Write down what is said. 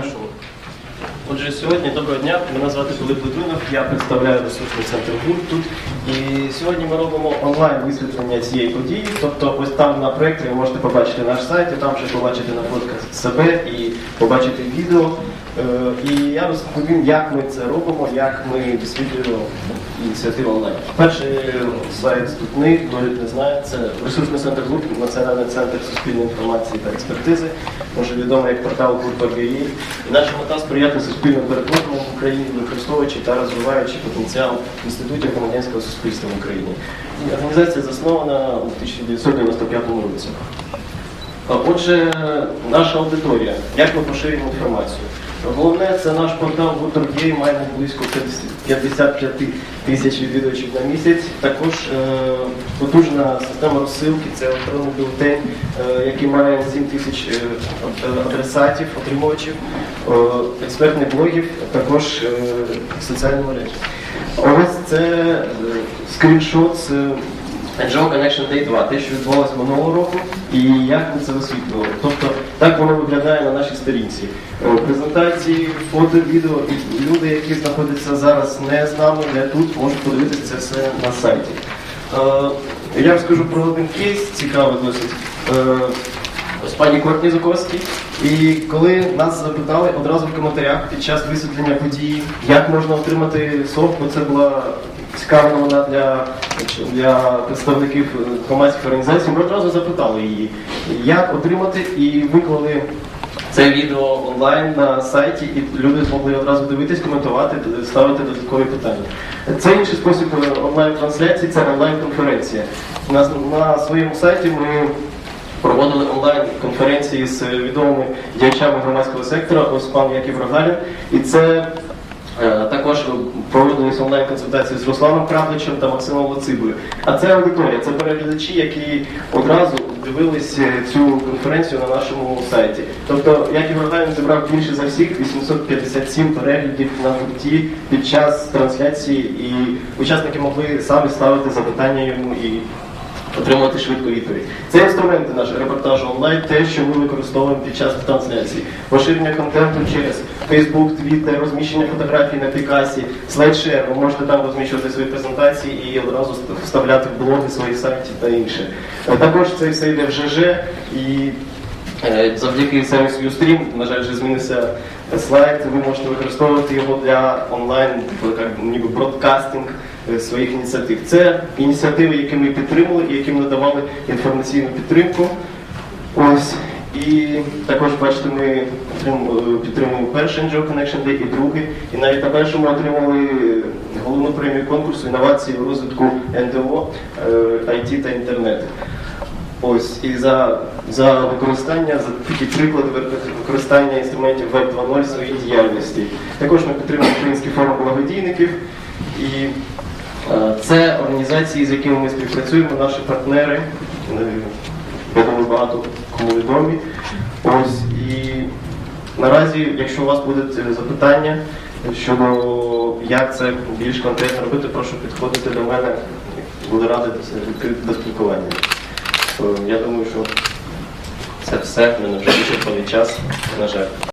Прошу. Отже, сьогодні доброго дня. Мене звати Филип Литвинов, я представляю ресурсний центр ГУР тут. І сьогодні ми робимо онлайн висвітлення цієї події. Тобто, ось там на проєкті ви можете побачити наш сайт, і там вже побачити на фотках себе і побачити відео. Е, І я розповім, як ми це робимо, як ми висвітлюємо ініціативу онлайн. Перший сайт Ступни, хто не знає, це ресурсний центр ГУР, Національний центр суспільної інформації та експертизи, може відомий як портал ГУР.ПГІ. І наша мета сприяти суспільним перетворенням в Україні, використовуючи та розвиваючи потенціал інститутів громадянського суспільства в Україні. Організація заснована у 1995 році. Отже, наша аудиторія. Як ми поширюємо інформацію? Головне, це наш портал Гуторгей, маємо близько 55 тисяч відвідувачів на місяць. Також е, потужна система розсилки, це електронний бюлетень, е, який має 7 тисяч е, адресатів, отримувачів, е, експертних блогів, також е, соціальні мережі. Ось це е, скріншот з NGO Connection Day 2, те, що відбувалося минулого року, і як ми це висвітлювали. Тобто так воно виглядає на нашій сторінці. Е, Презентації, фото, відео, і люди, які знаходяться зараз не з нами, не тут, можуть подивитися це все на сайті. Е, Я розкажу про один кейс, цікавий досить. Е, Ось пані Кортні Зуковський. І коли нас запитали одразу в коментарях під час висвітлення події, як можна отримати СОП, бо це була цікава новина для, для представників громадських організацій, ми одразу запитали її, як отримати, і виклали це відео онлайн на сайті, і люди змогли одразу дивитись, коментувати, ставити додаткові питання. Це інший спосіб онлайн-трансляції, це онлайн-конференція. На, на своєму сайті ми проводили онлайн-конференції з відомими діячами громадського сектора, ось пан Яків Рогалін. І це також проводилися онлайн-консультації з Русланом Кравличем та Максимом Лоцибою. А це аудиторія, це переглядачі, які одразу дивились е, цю конференцію на нашому сайті. Тобто Яків Рогалін зібрав більше за всіх 857 переглядів на гурті під час трансляції, і учасники могли самі ставити запитання йому і отримувати швидку відповідь. Це інструменти нашого репортажу онлайн, те, що ми використовуємо під час трансляції. Поширення контенту через Facebook, Twitter, розміщення фотографій на Пікасі, слайдшер. Ви можете там розміщувати свої презентації і одразу вставляти в блоги своїх сайтів та інше. Е, Також це все йде в ЖЖ і Завдяки сервісу Ustream, на жаль, вже змінився слайд. Ви можете використовувати його для онлайн, ніби бродкастинг е, своїх ініціатив. Це ініціативи, які ми підтримали і яким надавали інформаційну підтримку. Ось. І також бачите, ми е, підтримуємо перший NGO Connection Day і другий. І навіть на першому отримали головну премію конкурсу інновації у розвитку НДО, е, IT та інтернету. Ось і за, за використання, за такі приклади використання інструментів Web 2.0 в своїй діяльності. Також ми підтримуємо Український форум благодійників і е, це організації, з якими ми співпрацюємо, наші партнери. Я думаю, багато кому відомі. Ось і наразі, якщо у вас будуть запитання щодо як це більш конкретно робити, прошу підходити до мене. Буду радий до спілкування. Я думаю, що це все. Ми вже більше час, на жаль.